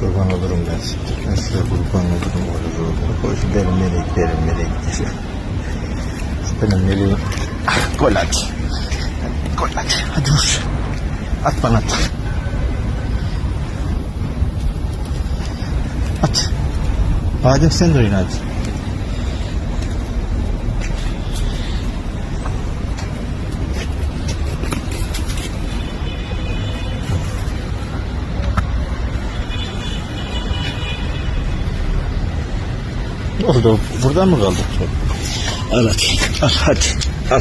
Kurban olurum ben size. Ben size kurban olurum olur olur. Koş benim meleklerim meleklerim. Benim meleğim. Gol at. Gol at. Hadi vur. At bana at. At. Badem sen de oyna hadi. Oldu. Buradan mı kaldık? Al hadi. Al hadi. Al.